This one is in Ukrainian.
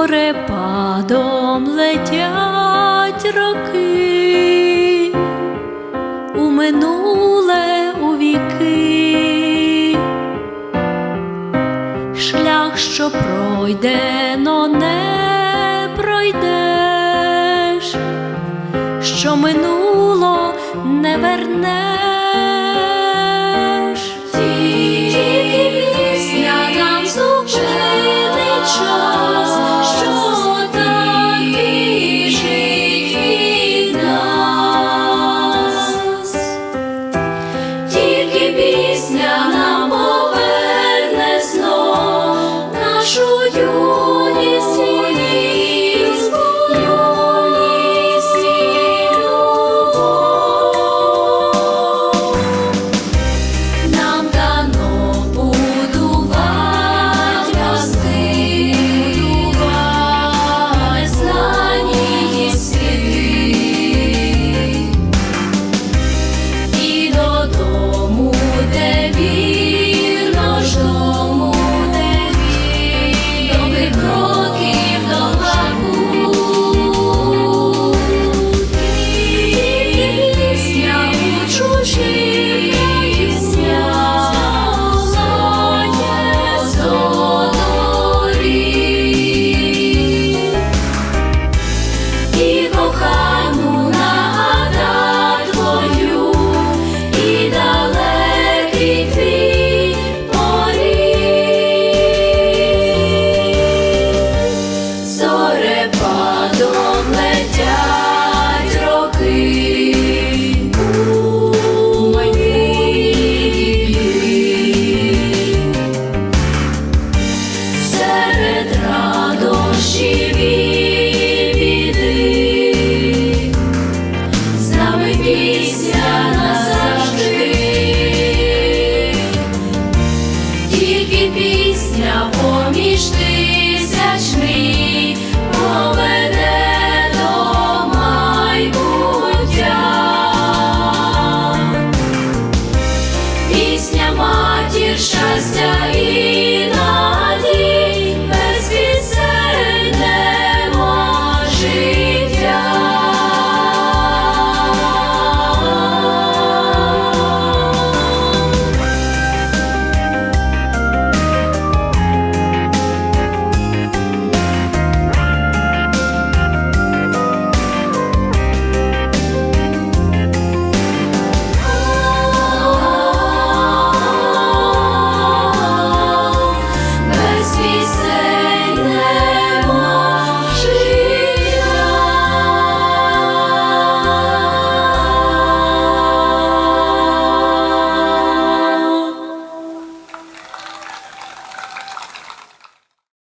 Снігорепадом летять роки, у минуле у віки, шлях, що пройдено, не пройдеш, що минуло не вернеш. щастя.